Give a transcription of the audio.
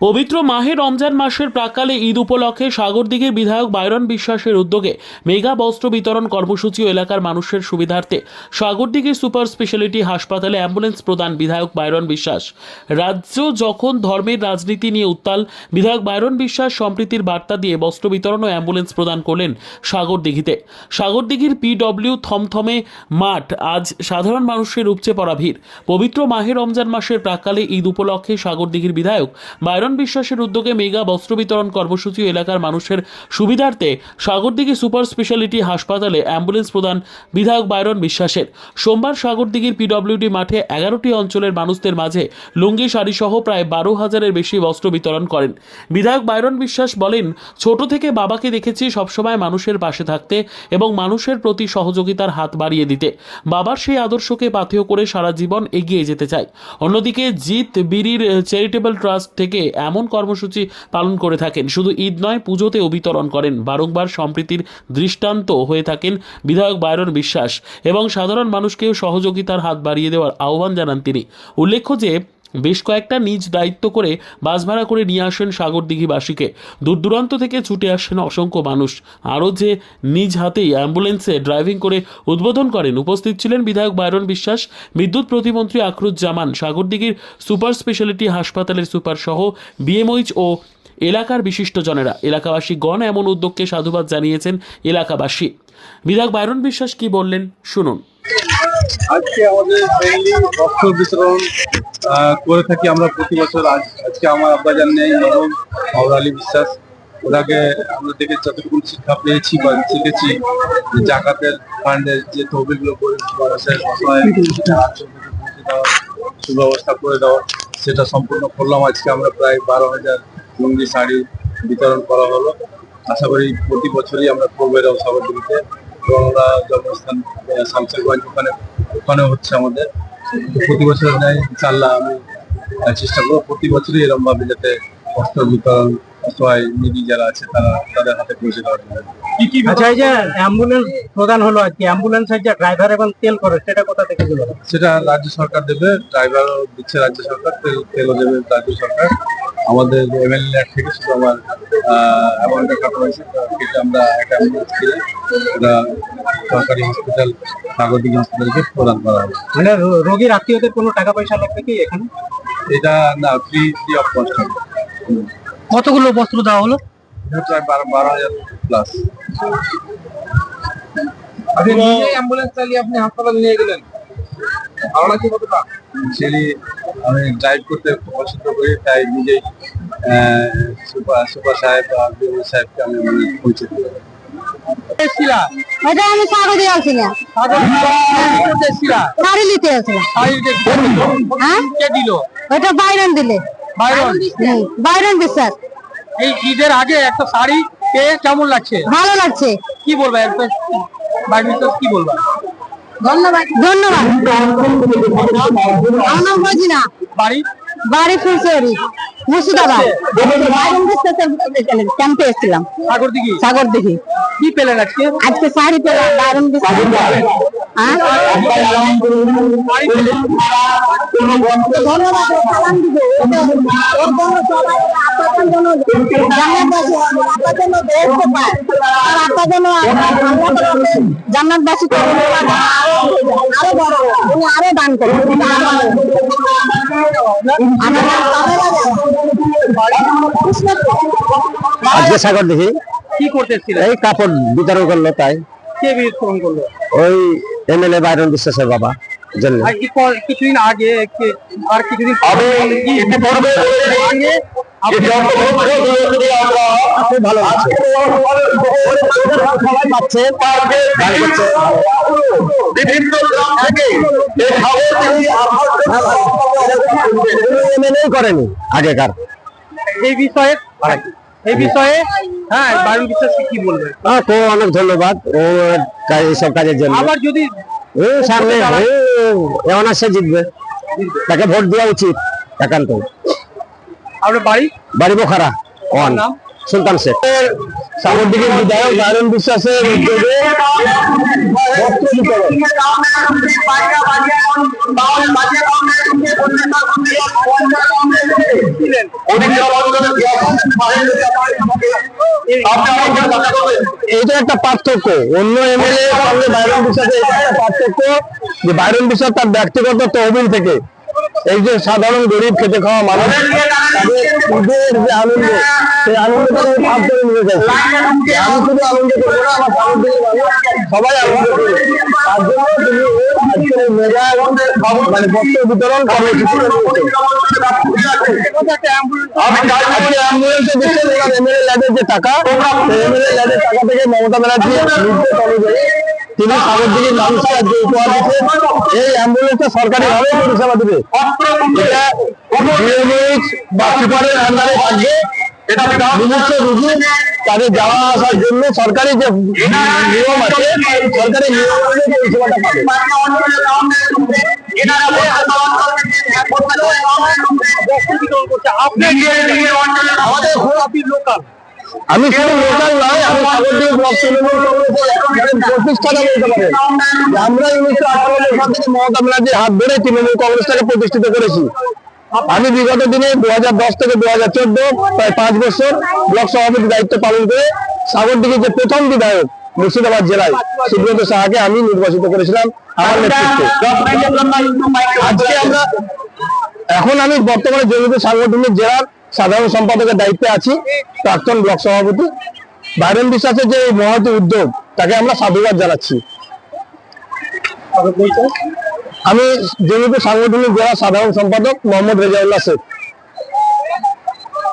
পবিত্র মাহে রমজান মাসের প্রাকালে ঈদ উপলক্ষে সাগরদিঘির বিধায়ক বাইরন বিশ্বাসের উদ্যোগে মেগা বস্ত্র বিতরণ কর্মসূচি এলাকার মানুষের সুবিধার্থে সাগরদিঘির সুপার স্পেশালিটি হাসপাতালে অ্যাম্বুলেন্স প্রদান বিধায়ক বাইরন বিশ্বাস। রাজ্য যখন ধর্মের রাজনীতি নিয়ে উত্তাল, বিধায়ক বাইরন বিশ্বাস সম্প্রীতির বার্তা দিয়ে বস্ত্র বিতরণ ও অ্যাম্বুলেন্স প্রদান করলেন সাগরদিঘিতে। সাগরদিঘির পিডব্লিউ থমথমে মাঠ, আজ সাধারণ মানুষের উপচে পড়া ভিড়। পবিত্র মাহে রমজান মাসের প্রাককালে ঈদ উপলক্ষে সাগরদিঘির বিধায়ক বাইরন বিশ্বাসের উদ্যোগে মেগা বস্ত্র বিতরণ কর্মসূচি এলাকার মানুষের সুবিধার্থে সাগরদিঘি সুপার স্পেশালিটি হাসপাতালে অ্যাম্বুলেন্স প্রদান বিধায়ক বাইরন বিশ্বাসের। সোমবার সাগরদিঘির পিডব্লিউডি মাঠে এগারোটি অঞ্চলের মানুষদের মাঝে লুঙ্গি শাড়িসহ প্রায় বারো হাজারের বেশি বস্ত্র বিতরণ করেন। বিধায়ক বাইরন বিশ্বাস বলেন, ছোট থেকে বাবাকে দেখেছি সবসময় মানুষের পাশে থাকতে এবং মানুষের প্রতি সহযোগিতার হাত বাড়িয়ে দিতে। বাবার সেই আদর্শকে পাথেয় করে সারা জীবন এগিয়ে যেতে চাই। অন্যদিকে জিত বিড়ির চ্যারিটেবল ট্রাস্ট থেকে এমন কর্মসূচি পালন করে থাকেন। শুধু ঈদ নয়, পুজোতেও বিতরণ করেন। বারংবার সম্প্রীতির দৃষ্টান্ত হয়ে থাকেন বিধায়ক বায়রন বিশ্বাস এবং সাধারণ মানুষকেও সহযোগিতার হাত বাড়িয়ে দেওয়ার আহ্বান জানান তিনি। উল্লেখ্য যে বেশ কয়েকটা নিজ দায়িত্ব করে বাস ভাড়া করে নিয়ে আসেন সাগরদিঘিবাসীকে দূর দূরান্ত থেকে ছুটে আসেন অসংখ্য মানুষ। আরও যে নিজ হাতেই অ্যাম্বুলেন্সে ড্রাইভিং করে উদ্বোধন করেন, উপস্থিত ছিলেন বিধায়ক বাইরন বিশ্বাস, বিদ্যুৎ প্রতিমন্ত্রী আখরুজ্জামান, সাগরদিঘির সুপার স্পেশালিটি হাসপাতালের সুপার সহ বিএমওইচ ও এলাকার বিশিষ্টজনেরা। এলাকাবাসী গণ এমন উদ্যোগকে সাধুবাদ জানিয়েছেন এলাকাবাসী। বিধায়ক বাইরন বিশ্বাস কি বললেন? শুনুন। আজকে আমাদের মেইনলি বস্ত্র বিতরণ করে থাকি আমরা প্রতি বছর। আজ, আজকে আমার আব্বাজান নেই এবং আলী বিশ্বাস। ওনাকে আমরা দেখে যতটুকু শিক্ষা পেয়েছি বা শিখেছি জাকাতের ফান্ডের যে তহবিলগুলো মানুষের সুব্যবস্থা করে দেওয়া, সেটা সম্পূর্ণ করলাম। আজকে আমরা প্রায় বারো হাজার লুঙ্গি, শাড়ি বিতরণ করা হলো। আশা করি প্রতি বছরই আমরা করব এরকম সাগরদিঘিতে এবং আমরা জন্মস্থান শামসেরগঞ্জ ওখানে ওখানে হচ্ছে আমাদের। প্রতি বছর নেয় ইনশাল্লাহ আমি চেষ্টা করব। প্রতি বছরই এরকম ভাবে যাতে বস্ত্র বিতরণ অসহায় নিধি যারা আছে তারা তাদের হাতে পৌঁছে দেওয়ার জন্য। আচ্ছা এই যে অ্যাম্বুলেন্স প্রদান হলো আজকে অ্যাম্বুলেন্সের যে ড্রাইভার এবং তেল করে সেটা কোথা থেকে দিল সেটা রাজ্য সরকার দেবে ড্রাইভারও দিচ্ছে রাজ্য সরকার তেল তেলও দেবে রাজ্য সরকার। আমাদের এমএলএ থেকে শুধু আমার অ্যামাউন্টটা কাটা হয়েছে সেটা আমরা একটা অ্যাম্বুলেন্স কিনে ওটা সরকারি হসপিটাল নাগরিক হসপিটালকে প্রদান করা হবে মানে রোগীর আত্মীয়দের কোনো টাকা পয়সা লাগবে কি এখানে? এটা না ফ্রি ফ্রি অফ কস্ট হবে। কতগুলো বস্ত্র দেওয়া হলো? এটা প্রায় বারো বারো হাজার প্লাস আপনি অ্যাম্বুলেন্স চালিয়ে আপনি হাসপাতালে নিয়ে গেলেন? ভালো লাগছে কতটা? আমি ড্রাইভ করতে খুব পছন্দ করি তাই নিজেই সুপার সুপার সাহেব বা বিএমও সাহেবকে আমি পৌঁছে দিই আমি স্বাগত আসছিলাম শাড়ি নিতে আসছিলাম হ্যাঁ? কে দিল? ওটা বাইরন দিলে। বাইরন? বিশ্বাস এই ঈদের আগে একটা শাড়ি পেয়ে কেমন লাগছে? ভালো লাগছে। কি বলবা একটা? বাইরন বিশ্বাস কি বলবা? ধন্যবাদ। ধন্যবাদ। বাড়ি? বাড়ি ফুলসরি মুর্শিদাবাদ। বাইরন বিশ্বাসের ক্যাম্পে এসেছিলাম। সাগর দিঘি। সাগর দেখি কি পেলেন আজকে? আজকে শাড়ি পেলাম বিশ্বাস জান্নাতবাসী আর বড় উনি আরও দান করুন আজকে সাগর দেখি। কি করতে এই কাপড় বিতরণ করল তাই। কে বিতরণ করল? ওই এমএলএ বাইরন বিশ্বাসের বাবা জন্য কি কিছুদিন আগে কি- আর কিছুদিন খুব ভালো লাগছে সবাই পাচ্ছে। গাড়ি করছে এমএলএ করেনি আগেকার। এই বিষয়ে এই বিষয়ে হ্যাঁ বিশ্বাসকে কি আহ, তো অনেক ধন্যবাদ। ও এইসব কাজের জন্য। আবার যদি ও সামনে অনার্সে জিতবে। তাকে ভোট দেওয়া উচিত একান্ত। আপনার বাড়ি? বাড়ি বোখারা ওয়ান। সুলতান শেখ। সাগরদিঘির বিধায়ক নারায়ণ বিশ্বাসের উদ্যোগে বিতরণ এইটা একটা পার্থক্য। অন্য এমএলএ বাইরন বিশ্বাসের পার্থক্য, যে বাইরন বিশ্বাস তার ব্যক্তিগত তহবিল থেকে এই যে সাধারণ গরিব খেতে খাওয়া মানুষ যে আনন্দ, সেই আনন্দটা আমি ভাগ করে নিয়ে যাচ্ছি আমি শুধু আনন্দ করব না, আমার মানুষ, সবাই আনন্দ করবে তার জন্য মেগা মানে টাকা থেকে মমতা ব্যানার্জি অনুযায়ী তিনি সাগরদিঘির মানুষকে আজকে উপহার দিচ্ছেন এই অ্যাম্বুলেন্সটা সরকারি ভাবে পরিষেবা দিবে এটা বা সুপারের আন্ডারে থাকবে। নিজস্ব রুগী তাদের যাওয়া আসার জন্য সরকারি যে নিয়ম আছে সরকারি নিয়ম। পরিষেবাটা পাবে। আমাদের লোকাল। আমি শুধু লোকাল নয়, আমি সাগরদিঘি ব্লক তৃণমূল পারেন। আমরা উনিশশো আঠানব্বই সাল থেকে মমতা ব্যানার্জির হাত ধরে তৃণমূল কংগ্রেসটাকে প্রতিষ্ঠিত করেছি। আমি বিগত দিনে দু থেকে দু হাজার চোদ্দ, প্রায় পাঁচ বছর ব্লক সভাপতি দায়িত্ব পালন করে সাগরদিঘির যে প্রথম বিধায়ক মুর্শিদাবাদ জেলায়, সুব্রত সাহাকে আমি নির্বাচিত করেছিলাম আমার নেতৃত্বে। এখন আমি বর্তমানে জমিত সাংগঠনিক জেলার সাধারণ সম্পাদকের দায়িত্বে আছি, প্রাক্তন ব্লক সভাপতি। বাইরেন বিশ্বাসের যে এই মহতি উদ্যোগ, তাকে আমরা সাধুবাদ জানাচ্ছি। আমি যেহেতু সাংগঠনিক জেলা সাধারণ সম্পাদক মোহাম্মদ রেজাউল্লাহ শেখ।